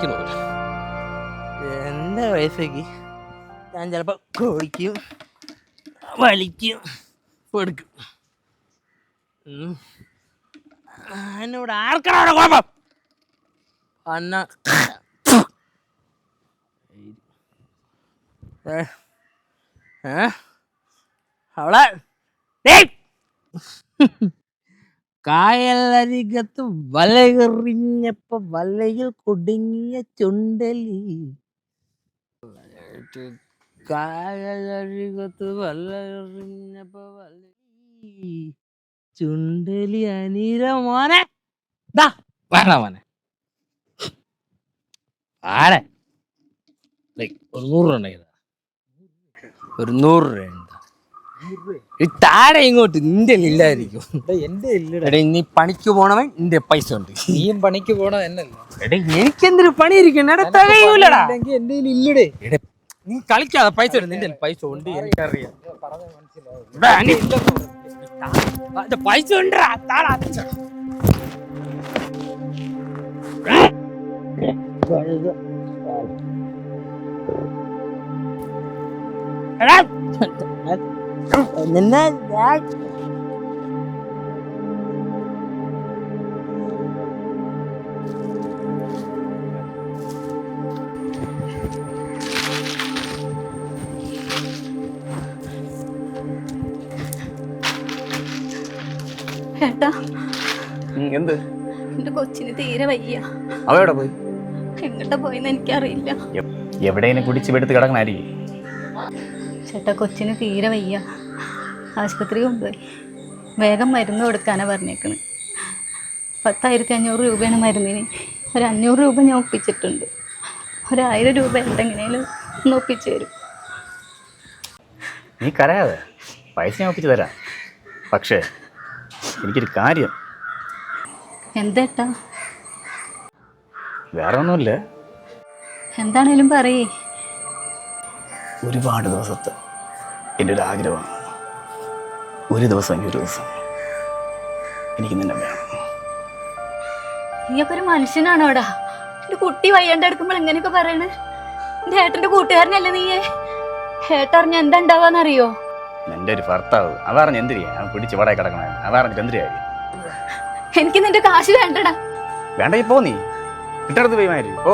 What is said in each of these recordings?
കുടിക്കണോ എന്റെ വയസ്സേക്ക് ഞാൻ ചിലപ്പോൾ കുടിക്കും വലിക്കും എടുക്കും. എന്നോട് ആർക്കാണ് കുഴപ്പം അന്ന? അവളെ! കായലരികത്ത് വലയെറിഞ്ഞപ്പോ വലയിൽ കുടുങ്ങിയ ചുണ്ടലി. കായലരികത്ത് വലയെറിഞ്ഞപ്പോ വല ചുണ്ടലി അനീര മോനെ. ദാ വേണ മോനെ. ആരെ ഒരു നൂറ് രൂപ. ഒരു നൂറ് രൂപ താഴെ ഇങ്ങോട്ട് നിന്റെ ഇല്ലായിരിക്കും എന്റെ ഇല്ലട. നീ പണിക്ക് പോണവൻ നിന്റെ പൈസ ഉണ്ട്. നീയും പണിക്ക് പോണ എന്നല്ല. എടേ എനിക്കെന്തൊരു പണി ഇരിക്കണം? എടാ തികയൂലടാ. എന്റെ ഇല്ലടേ. എടേ നീ കളിക്കാതെ പൈസ ഉണ്ട് നിന്റെ പൈസ ഉണ്ട് എനിക്കറിയാം. എടാ, നീ- ആ, ഇത് പൈസ ഉണ്ടാ താടാ എടാ നിന്നെ ഞാൻ ഏട്ടാ എന്ത്? എന്റെ കൊച്ചിന് തീരെ വയ്യ. അവയുടെ പോയി? എങ്ങോട്ടാ പോയെന്ന് എനിക്കറിയില്ല. എവിടെയെങ്കിലും കുടിച്ച് വെടുത്ത് കിടക്കണായിരിക്കും. ചേട്ടാ കൊച്ചിന് തീരെ വയ്യ. ആശുപത്രി കൊണ്ടുപോയി. വേഗം മരുന്ന് കൊടുക്കാനാണ് പറഞ്ഞേക്കുന്നത് പത്തായിരത്തി അഞ്ഞൂറ് രൂപയാണ് മരുന്നിന്. ഒരു അഞ്ഞൂറ് രൂപ ഞാൻ ഒപ്പിച്ചിട്ടുണ്ട്. ഒരായിരം രൂപ എന്തെങ്കിലും ഒന്ന് ഒപ്പിച്ചു തരും. നീ കരയാതെ പൈസ ഞാൻ ഒപ്പിച്ച് തരാം. പക്ഷേ എനിക്കൊരു കാര്യം. എന്തേട്ടാ വേറെ ഒന്നുമില്ല എന്താണേലും പറയേ. ഒരുപാട് ദിവസത്തെ എന്റെ ഒരു ആഗ്രഹമാണ് ഒരു ദിവസം ഒരു ദിവസം എനിക്ക് നിന്നെ വേണം. നീയൊക്കെ ഒരു മനുഷ്യനാണോടാ എന്റെ കുട്ടി വയ്യാണ്ട് എടുക്കുമ്പോൾ എങ്ങനെയൊക്കെ പറയണേ? എന്റെ ഏട്ടന്റെ കൂട്ടുകാരനല്ലേ നീയെ? ഏട്ടറിഞ്ഞ എന്താ ഉണ്ടാവാന്നറിയോ എന്റെ ഒരു ഭർത്താവ്. അവറിഞ്ഞ് എന്തിരിയാ പിടിച്ച് വടയെ കിടക്കണേ അതറിഞ്ഞിട്ട് എന്തിരിയായി എനിക്ക് നിന്റെ കാശ് വേണ്ടടാ. വേണ്ടി പോ നീ. കിട്ടടുത്ത് പോയി മാരി. ഓ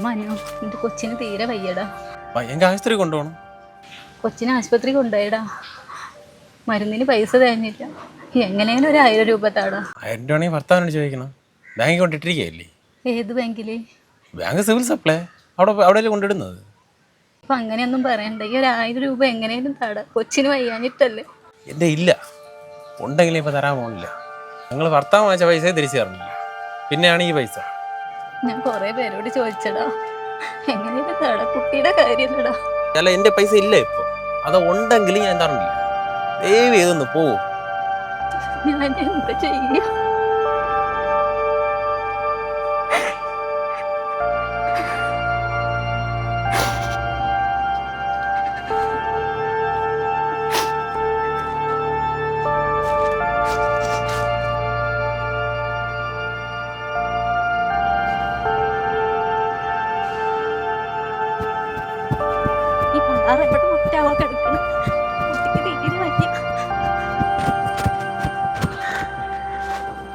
മനോ എന്റെ കൊച്ചിന് തീരെ വയ്യടാ. എനിക്ക് ആശുപത്രി കൊണ്ടുപോകണം. കൊച്ചിനെ ആശുപത്രി കൊണ്ടുപോയടാ. മരുന്നിന് പൈസ തേഞ്ഞില്ല എങ്ങനെയാലും ഒരു ആയിരം രൂപ താടാ. ആയിരം രൂപ ആണെങ്കിൽ ഭർത്താവിനോട് ചോദിക്കണം. ബാങ്കിൽ കൊണ്ടിട്ടിരിക്കുകയല്ലേ? ഏത് ബാങ്കിൽ? Bank civil supply. അവിടെ അവിടെ കൊണ്ടിടുന്നത് അപ്പൊ അങ്ങനെയൊന്നും പറയണ്ട ഈ ഒരു ആയിരം രൂപ എങ്ങനെയാലും തട. കൊച്ചിന് വയ്യാഞ്ഞിട്ടല്ലേ? എന്റെ ഇല്ല. ഉണ്ടെങ്കിലും ഇപ്പം തരാൻ പോണില്ല. ഞങ്ങൾ ഭർത്താവ് വാങ്ങിച്ച പൈസ തിരിച്ചു തരണില്ല. പിന്നെയാണ് ഈ പൈസ. ഞാൻ കൊറേ പേരോട് ചോദിച്ചടാ. എങ്ങനെയാ താടാ കുട്ടിയുടെ കാര്യല്ലടാ. അല്ല എന്റെ പൈസ ഇല്ല ഇപ്പോൾ അത് ഉണ്ടെങ്കിൽ ഞാൻ തരണില്ല. ദയവ് ചെയ്തൊന്ന് പോവും. ഞാൻ എന്താ ചെയ്യാ?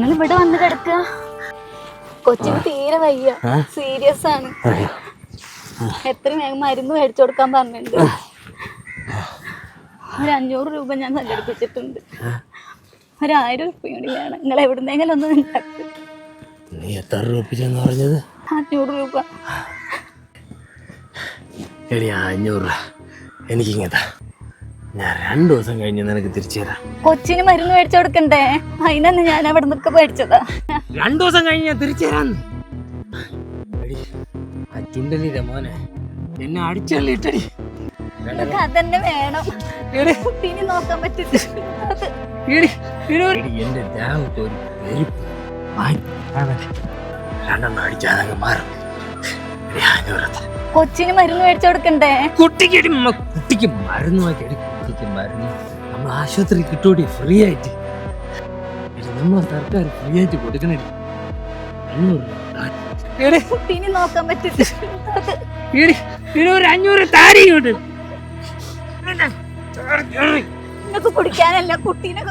നിങ്ങൾ ഇവിടെ വന്ന് കിടക്കുക. കൊച്ചിന് തീരെ വയ്യ. സീരിയസ് ആണ്. എത്ര വേഗം മരുന്ന് മേടിച്ചു കൊടുക്കാൻ പറഞ്ഞിട്ടുണ്ട്. ഒരു അഞ്ഞൂറ് രൂപ ഞാൻ സംഘടിപ്പിച്ചിട്ടുണ്ട്. ഒരായിരം കൂടി വേണം. നിങ്ങൾ എവിടുന്നെങ്കിലും ഒന്ന് നീ എത്ര രൂപ പറഞ്ഞത്? അഞ്ഞൂറ് രൂപ. എടി അഞ്ഞൂറ് എനിക്കിങ്ങത്താ ഞാൻ രണ്ടു ദിവസം കഴിഞ്ഞ് നിനക്ക് തിരിച്ചു തരാം കൊച്ചിന് മരുന്ന് മേടിച്ചു കൊടുക്കണ്ടേ? അതിനാണ് ഞാൻ അവിടെ നിന്നൊക്കെ മേടിച്ചതാ. രണ്ടു ദിവസം കഴിഞ്ഞ് ഞാൻ തിരിച്ചു തരാന്ന് ആ ചുണ്ടലിന്റെ മോനെ? എന്നെ അടിച്ചള്ളിട്ടടി അതന്നെ വേണം. കുട്ടീനെ നോക്കാൻ പറ്റില്ല. എന്റെ ദേഹത്ത് ഒരു പെരുപ്പ് രണ്ടെണ്ണം അടിച്ചാൽ മാറും. കൊച്ചിന് മരുന്ന് മേടിച്ചു കൊടുക്കണ്ടേ? കുട്ടിക്ക് കുട്ടിക്ക് മരുന്ന് വാക്കി കുട്ടിക്ക് മരുന്ന് നമ്മൾ ആശുപത്രി കിട്ടൂടി ഫ്രീ ആയിട്ട്. നമ്മളെ സർക്കാർ ഫ്രീ ആയിട്ട് കൊടുക്കണേ രൂപ. നോക്കാൻ പറ്റില്ല. ഒരു അഞ്ഞൂറ് നിങ്ങൾക്ക് കുടിക്കാനല്ല കുട്ടീനെ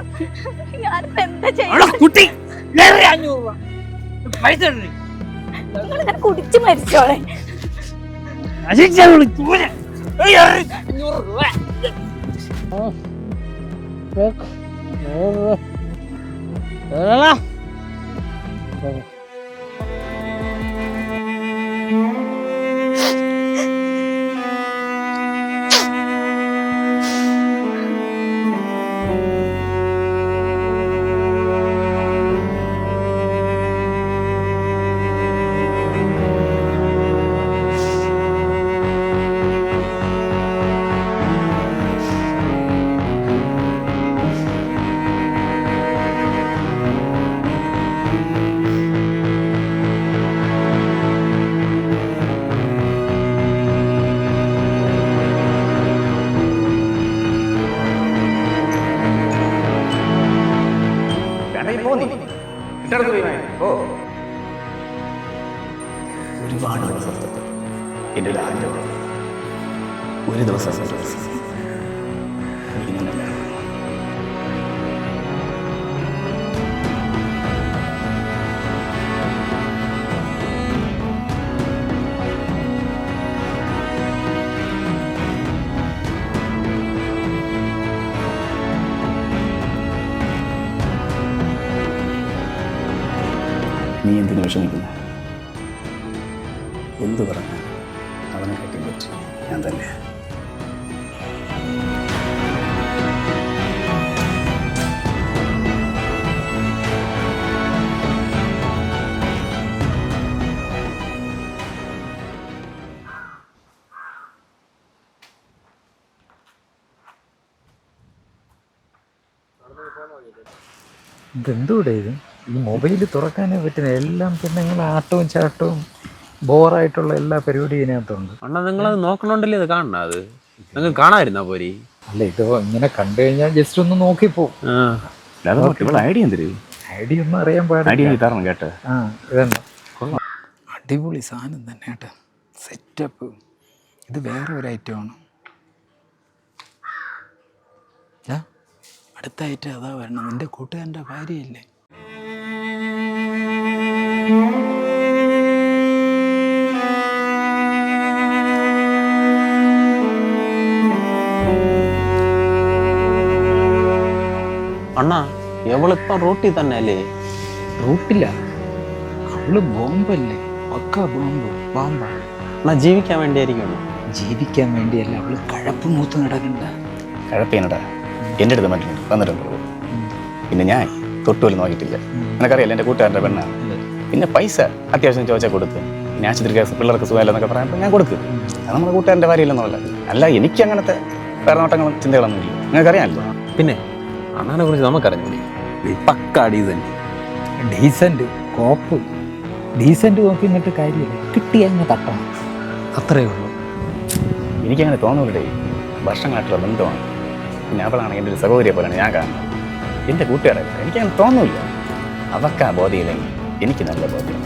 ഞാനിപ്പോ എന്താ എടാ, ചെയ്യണം കുട്ടി? അഞ്ഞൂറ് രൂപ. പൈസ. നിങ്ങൾ കുടിച്ച് മരിച്ചോളെ. അഞ്ഞൂറ് വിളിച്ചു Of. Bak. Yürü. Yürü lan. Yürü. ഒരുപാട് ദിവസത്തെ എന്റെ ഒരു ആഗ്രഹം. ഒരു ദിവസം നീ എന്തിനു വിഷമിക്കുന്നു? എന്തു പറഞ്ഞാൽ അവനെ കെട്ടി പറ്റി ഞാൻ തന്നെ. ഇതെന്തൂടെ ഇത്? ഈ മൊബൈൽ തുറക്കാനേ പറ്റുന്ന എല്ലാം പിന്നെ നിങ്ങൾ ആട്ടവും ചാട്ടവും ബോറായിട്ടുള്ള എല്ലാ പരിപാടിയും ഇതിനകത്തുണ്ട്. അണ്ണാ നിങ്ങൾ അത് നോക്കണോണ്ടല്ലേ ഇത് കാണണ അത്? നിങ്ങൾ കാണാതിരുന്നാ പോരി? അല്ല ഇത് ഇങ്ങനെ കണ്ടു കഴിഞ്ഞാൽ ജസ്റ്റ് ഒന്ന് നോക്കിപ്പോ അല്ലാതെ നോക്ക്, ഇവളെ ഐഡിയ എന്തിരി? ഐഡിയ ഒന്നും അറിയാൻ പാടില്ല. കേട്ടോ. ആ ഇതന്നെ. അടിപൊളി സാധനം തന്നെ കേട്ടോ. സെറ്റപ്പ് ഇത് വേറെ ഒരു ഐറ്റമാണ് ആണ്. അടുത്ത ഐറ്റം അതാ വരണം നിന്റെ കൂട്ടുകാരന്റെ ഭാര്യയില്ലേ? അണ്ണാ എവളിപ്പം റോട്ടി തന്നെ അല്ലേ റൂട്ടില്ല അവൾ ബോംബല്ലേ? പക്ക ബോംബ് ബോംബ. അണ്ണാ ജീവിക്കാൻ വേണ്ടിയായിരിക്കും അണ്ണാ. ജീവിക്കാൻ വേണ്ടിയല്ല അവൾ കഴപ്പ് മൂത്ത് നടക്കണ്ട. കഴപ്പേനടാ എന്റെ അടുത്ത് മറ്റുണ്ട് വന്നിട്ടുള്ളൂ പിന്നെ ഞാൻ തൊട്ടുപോലും നോക്കിയിട്ടില്ല. നിനക്കറിയാലോ എന്റെ കൂട്ടുകാരന്റെ പെണ്ണാണ് പിന്നെ പൈസ അത്യാവശ്യം ചോദിച്ചാൽ കൊടുത്ത് പിന്നെ ആശുപത്രി കേസ് പിള്ളേർക്ക് സുഖമില്ലെന്നൊക്കെ പറയുമ്പോൾ ഞാൻ കൊടുക്കും. അത് നമ്മുടെ കൂട്ടുകാരന്റെ കാര്യമില്ലെന്നല്ല അല്ല എനിക്ക് അങ്ങനത്തെ വേറെ നോട്ടങ്ങളും ചിന്തകളൊന്നും ഇല്ല. നിങ്ങൾക്കറിയാമല്ലോ. പിന്നെ അണ്ണാനെ കുറിച്ച് നമുക്കറിഞ്ഞൂടി? പക്ക ഡീസന്റ് കോപ്പ്. ഡീസന്റ് നോക്കി ഇങ്ങോട്ട് കാര്യമില്ല. കിട്ടി അങ്ങ് തട്ടണം. അത്രേ ഉള്ളൂ. എനിക്കങ്ങനെ തോന്നുന്നില്ലേ വർഷങ്ങളായിട്ടുള്ള ബന്ധമാണ്. പിന്നെ അവളാണ് എന്റെ ഒരു സഹോദരിയെ പോലെയാണ് ഞാൻ കാണുന്നത്. എന്റെ കൂട്ടുകാരല്ല എനിക്കങ്ങനെ തോന്നുന്നില്ല അവർക്ക് ആ ബോധ്യമില്ലെങ്കിൽ എനിക്ക് നല്ല ബോധ്യം